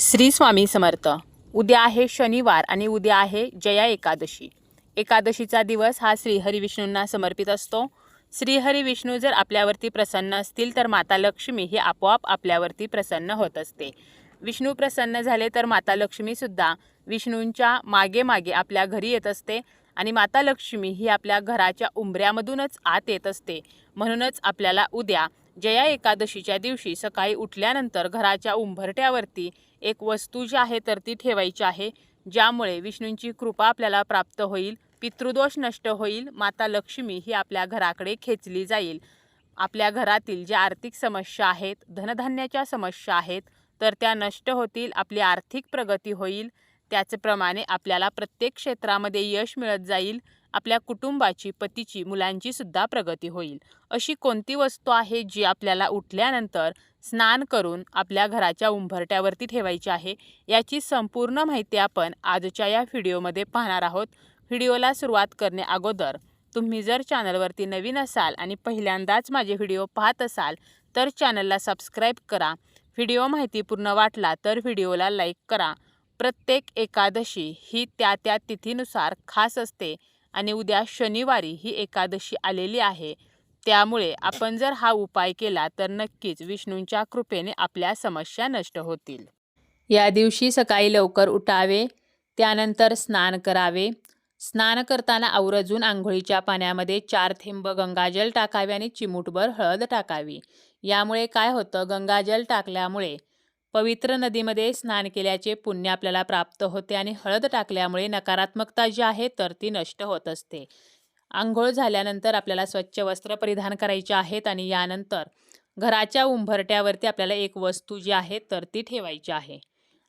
श्री स्वामी समर्थ. उद्या आहे शनिवार आणि उद्या आहे जया एकादशी. एकादशीचा दिवस हा श्रीहरी विष्णूंना समर्पित असतो. श्रीहरी विष्णू जर आपल्यावरती प्रसन्न असतील तर माता लक्ष्मी ही आपोआप आपल्यावरती प्रसन्न होत असते. विष्णू प्रसन्न झाले तर माता लक्ष्मीसुद्धा विष्णूंच्या मागे मागे आपल्या घरी येत असते आणि माता लक्ष्मी ही आपल्या घराच्या उंबऱ्यामधूनच आत येत असते. म्हणूनच आपल्याला उद्या जया एकादशीच्या दिवशी सकाळी उठल्यानंतर घराच्या उंबरट्यावरती एक वस्तू जी आहे तर ती ठेवायची आहे ज्यामुळे विष्णूंची कृपा आपल्याला प्राप्त होईल पितृदोष नष्ट होईल माता लक्ष्मी ही आपल्या घराकडे खेचली जाईल. आपल्या घरातील ज्या आर्थिक समस्या आहेत धनधान्याच्या समस्या आहेत तर त्या नष्ट होतील आपली आर्थिक प्रगती होईल. त्याचप्रमाणे आपल्याला प्रत्येक क्षेत्रामध्ये यश मिळत जाईल आपल्या कुटुंबाची पतीची मुलांची सुद्धा प्रगती होईल. अशी कोणती वस्तू आहे जी आपल्याला उठल्यानंतर स्नान करून आपल्या घराच्या उंबरट्यावरती ठेवायची आहे. याची संपूर्ण माहिती आपण आजच्या या व्हिडिओमध्ये पाहणार आहोत. व्हिडिओला सुरुवात करणे अगोदर तुम्ही जर चॅनलवरती नवीन असाल आणि पहिल्यांदाच माझे व्हिडिओ पाहत असाल तर चॅनलला सबस्क्राईब करा. व्हिडिओ माहितीपूर्ण वाटला तर व्हिडिओला लाईक करा. प्रत्येक एकादशी ही त्या त्या तिथीनुसार खास असते आणि उद्या शनिवारी ही एकादशी आलेली आहे. त्यामुळे आपण जर हा उपाय केला तर नक्कीच विष्णूंच्या कृपेने आपल्या समस्या नष्ट होतील. या दिवशी सकाळी लवकर उठावे त्यानंतर स्नान करावे. स्नान करताना आवर्जून आंघोळीच्या पाण्यामध्ये चार थेंब गंगाजल टाकावे आणि चिमूटभर हळद टाकावी. यामुळे काय होतं गंगाजल टाकल्यामुळे पवित्र नदीमध्ये स्नान केल्याचे पुण्य आपल्याला प्राप्त होते आणि हळद टाकल्यामुळे नकारात्मकता जी आहे तर ती नष्ट होत असते. आंघोळ झाल्यानंतर आपल्याला स्वच्छ वस्त्र परिधान करायचे आहेत आणि यानंतर घराच्या उंबरट्यावरती आपल्याला एक वस्तू जी आहे तर ती ठेवायची आहे.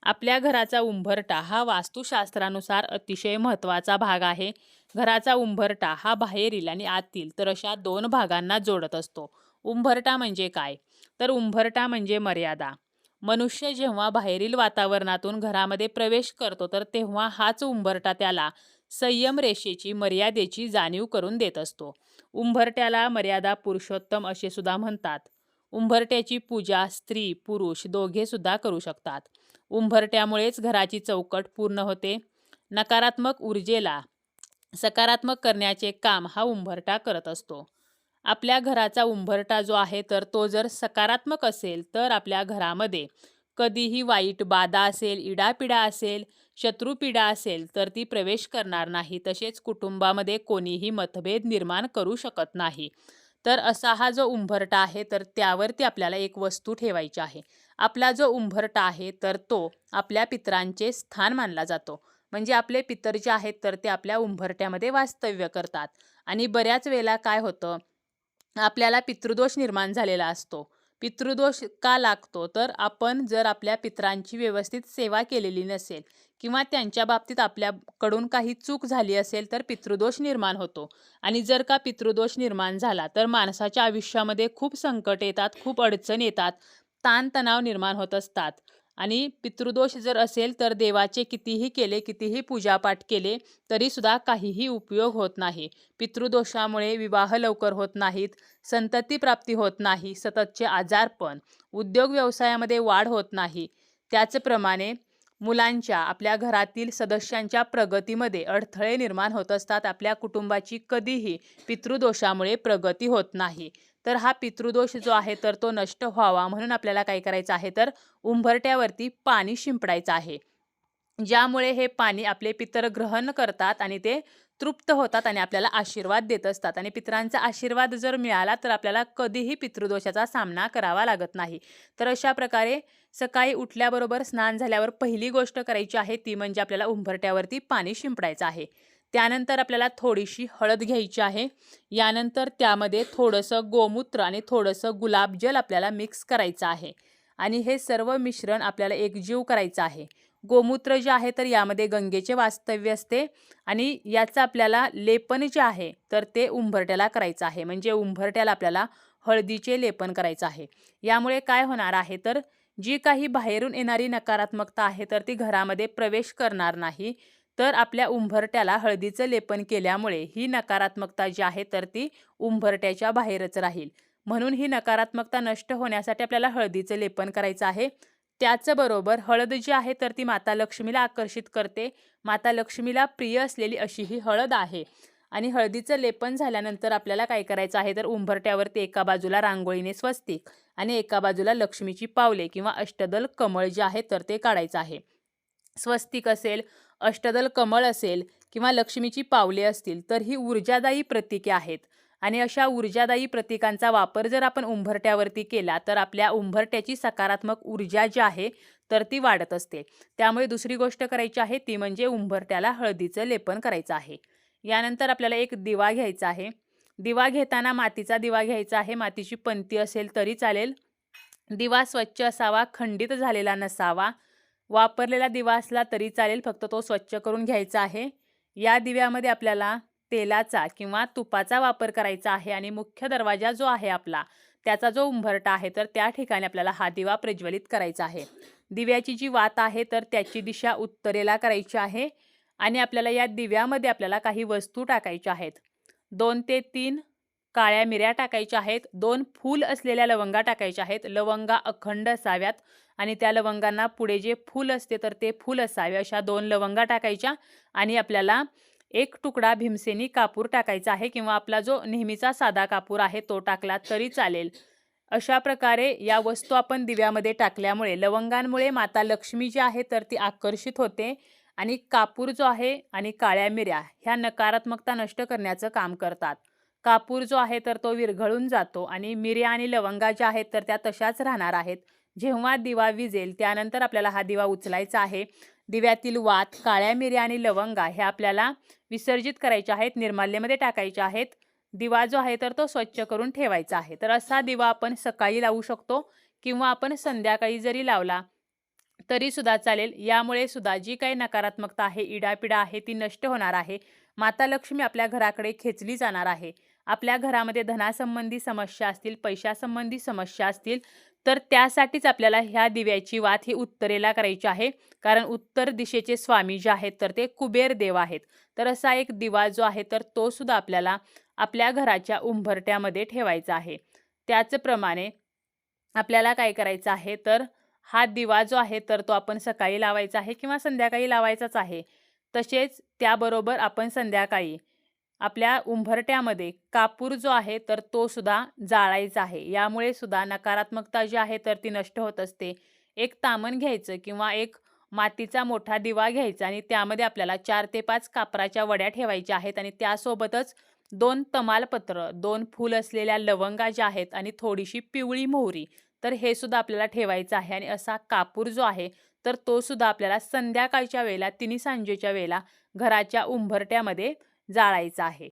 आपल्या घराचा उंबरटा हा वास्तुशास्त्रानुसार अतिशय महत्त्वाचा भाग आहे. घराचा उंबरटा हा बाहेरील आणि आतील तर अशा दोन भागांना जोडत असतो. उंबरटा म्हणजे काय? तर उंबरटा म्हणजे मर्यादा. मनुष्य जेव्हा बाहेरील वातावरणातून घरामध्ये प्रवेश करतो तर तेव्हा हाच उंबरटा त्याला संयम रेषेची मर्यादेची जाणीव करून देत असतो. उंबरट्याला मर्यादा पुरुषोत्तम असे सुद्धा म्हणतात. उंबरट्याची पूजा स्त्री पुरुष दोघे सुद्धा करू शकतात. उंबरट्यामुळेच घराची चौकट पूर्ण होते. नकारात्मक ऊर्जेला सकारात्मक करण्याचे काम हा उंबरटा करत असतो. आपल्या घराचा उंबरटा जो आहे तर तो जर सकारात्मक असेल तर आपल्या घरामध्ये कधीही वाईट बाधा असेल इडापिडा असेल शत्रुपीडा असेल तर ती प्रवेश करणार नाही. तसेच कुटुंबामध्ये कोणीही मतभेद निर्माण करू शकत नाही. तर असा हा जो उंबरटा आहे तर त्यावरती आपल्याला एक वस्तू ठेवायची आहे. आपला जो उंबरटा आहे तर तो आपल्या पितरांचे स्थान मानला जातो. म्हणजे आपले पितर जे आहेत तर ते आपल्या उंबरट्यामध्ये वास्तव्य करतात. आणि बऱ्याच वेळेला काय होतं आपल्याला पितृदोष निर्माण झालेला असतो. पितृदोष का लागतो? तर आपण जर आपल्या पितरांची व्यवस्थित सेवा केलेली नसेल किंवा त्यांच्या बाबतीत आपल्याकडून काही चूक झाली असेल तर पितृदोष निर्माण होतो. आणि जर का पितृदोष निर्माण झाला तर माणसाच्या आयुष्यामध्ये खूप संकट येतात खूप अडचण येतात ताणतणाव निर्माण होत असतात. आणि पितृदोष जर असेल तर देवाचे कितीही केले कितीही पूजापाठ केले तरीसुद्धा काहीही उपयोग होत नाही. पितृदोषामुळे विवाह लवकर होत नाहीत संतती प्राप्ती होत नाही सततचे आजारपण उद्योग व्यवसायामध्ये वाढ होत नाही. त्याचप्रमाणे मुलांच्या आपल्या घरातील सदस्यांच्या प्रगतीमध्ये अडथळे निर्माण होत असतात. आपल्या कुटुंबाची कधीही पितृदोषामुळे प्रगती होत नाही. तर हा पितृदोष जो आहे तर तो नष्ट व्हावा म्हणून आपल्याला काय करायचं आहे? तर उंबरट्यावरती पाणी शिंपडायचं आहे. ज्यामुळे हे पाणी आपले पितर ग्रहण करतात आणि ते तृप्त होतात आणि आपल्याला आशीर्वाद देत असतात. आणि पितरांचा आशीर्वाद जर मिळाला तर आपल्याला कधीही पितृदोषाचा सामना करावा लागत नाही. तर अशा प्रकारे सकाळी उठल्याबरोबर स्नान झाल्यावर पहिली गोष्ट करायची आहे ती म्हणजे आपल्याला उंबरट्यावरती पाणी शिंपडायचं आहे. त्यानंतर आपल्याला थोडीशी हळद घ्यायची आहे. यानंतर त्यामध्ये थोडंसं गोमूत्र आणि थोडंसं गुलाबजल आपल्याला मिक्स करायचं आहे. आणि हे सर्व मिश्रण आपल्याला एकजीव करायचं आहे. गोमूत्र जे आहे तर यामध्ये गंगेचे वास्तव्य असते आणि याचं आपल्याला लेपन जे आहे तर ते उंबरट्याला करायचं आहे. म्हणजे उंबरट्याला आपल्याला हळदीचे लेपन करायचं आहे. यामुळे काय होणार आहे तर जी काही बाहेरून येणारी नकारात्मकता आहे तर ती घरामध्ये प्रवेश करणार नाही. तर आपल्या उंबरट्याला हळदीचं लेपन केल्यामुळे ही नकारात्मकता जी आहे तर ती उंबरट्याच्या बाहेरच राहील. म्हणून ही नकारात्मकता नष्ट होण्यासाठी आपल्याला हळदीचं लेपन करायचं आहे. त्याचबरोबर हळद जी आहे तर ती माता लक्ष्मीला आकर्षित करते. माता लक्ष्मीला प्रिय असलेली अशी ही हळद आहे. आणि हळदीचं लेपन झाल्यानंतर आपल्याला काय करायचं आहे तर उंबरट्यावरती एका बाजूला रांगोळीने स्वस्तिक आणि एका बाजूला लक्ष्मीची पावले किंवा अष्टदल कमळ जे आहे तर ते काढायचं आहे. स्वस्तिक असेल अष्टदल कमळ असेल किंवा लक्ष्मीची पावले असतील तर ही ऊर्जादायी प्रतीके आहेत. आणि अशा ऊर्जादायी प्रतीकांचा वापर जर आपण उंभरट्यावरती केला तर आपल्या उंभरट्याची सकारात्मक ऊर्जा जी आहे तर ती वाढत असते. त्यामुळे दुसरी गोष्ट करायची आहे ती म्हणजे उंभरट्याला हळदीचं लेपन करायचं आहे. यानंतर आपल्याला एक दिवा घ्यायचा आहे. दिवा घेताना मातीचा दिवा घ्यायचा आहे. मातीची पंती असेल तरी चालेल. दिवा स्वच्छ असावा खंडित झालेला नसावा. वापरलेला दिवा असला तरी चालेल फक्त तो स्वच्छ करून घ्यायचा आहे. या दिव्यामध्ये आपल्याला तेलाचा किंवा तुपाचा वापर करायचा आहे आणि मुख्य दरवाजा जो आहे आपला त्याचा जो उंभरटा आहे तर त्या ठिकाणी आपल्याला हा दिवा प्रज्वलित करायचा आहे. दिव्याची जी वात आहे तर त्याची दिशा उत्तरेला करायची आहे आणि आपल्याला या दिव्यामध्ये आपल्याला काही वस्तू टाकायच्या आहेत. दोन ते तीन काळ्या मिऱ्या टाकायच्या आहेत दोन फूल असलेल्या लवंगा टाकायच्या आहेत. लवंगा अखंड असाव्यात आणि त्या लवंगांना पुढे जे फूल असते तर ते फूल असावे. अशा दोन लवंगा टाकायच्या आणि आपल्याला एक तुकडा भीमसेनी कापूर टाकायचा आहे किंवा आपला जो नेहमीचा साधा कापूर आहे तो टाकला तरी चालेल. अशा प्रकारे या वस्तू आपण दिव्यामध्ये टाकल्यामुळे लवंगांमुळे माता लक्ष्मी जी आहे तर ती आकर्षित होते आणि कापूर जो आहे आणि काळ्या मिऱ्या ह्या नकारात्मकता नष्ट करण्याचं काम करतात. कापूर जो आहे तर तो विरघळून जातो आणि मिऱ्या आणि लवंगा ज्या आहेत तर त्या तशाच राहणार आहेत. जेव्हा दिवा विजेल त्यानंतर आपल्याला हा दिवा उचलायचा आहे. दिव्यातील वात काळ्या मिऱ्या आणि लवंगा हे आपल्याला विसर्जित करायच्या आहेत निर्माल्यमध्ये टाकायच्या आहेत. दिवा जो आहे तर तो स्वच्छ करून ठेवायचा आहे. तर असा दिवा आपण सकाळी लावू शकतो किंवा आपण संध्याकाळी जरी लावला तरी सुद्धा चालेल. यामुळे सुद्धा जी काही नकारात्मकता आहे इडापिडा आहे ती नष्ट होणार आहे. माता लक्ष्मी आपल्या घराकडे खेचली जाणार आहे. आपल्या घरामध्ये धनासंबंधी समस्या असतील पैशासंबंधी समस्या असतील तर त्यासाठीच आपल्याला ह्या दिव्याची वात ही उत्तरेला करायची आहे. कारण उत्तर दिशेचे स्वामी जे आहेत तर ते कुबेर देव आहेत. तर असा एक दिवा जो आहे तर तो सुद्धा आपल्याला आपल्या घराच्या उंभरट्यामध्ये ठेवायचा आहे. त्याचप्रमाणे आपल्याला काय करायचं आहे तर हा दिवा जो आहे तर तो आपण सकाळी लावायचा आहे किंवा संध्याकाळी लावायचाच आहे. तसेच त्याबरोबर आपण संध्याकाळी आपल्या उंभरट्यामध्ये कापूर जो आहे तर तो सुद्धा जाळायचा आहे. यामुळे सुद्धा नकारात्मकता जी आहे तर ती नष्ट होत असते. एक तामण घ्यायचं किंवा एक मातीचा मोठा दिवा घ्यायचा आणि त्यामध्ये आपल्याला चार ते पाच कापराच्या वड्या ठेवायच्या आहेत आणि त्यासोबतच दोन तमालपत्र दोन फूल असलेल्या लवंगा ज्या आहेत आणि थोडीशी पिवळी मोहरी तर हे सुद्धा आपल्याला ठेवायचं आहे. आणि असा कापूर जो आहे तर तो सुद्धा आपल्याला संध्याकाळच्या वेळेला तिन्ही सांजेच्या वेळेला घराच्या उंभरट्यामध्ये जाळायचा आहे.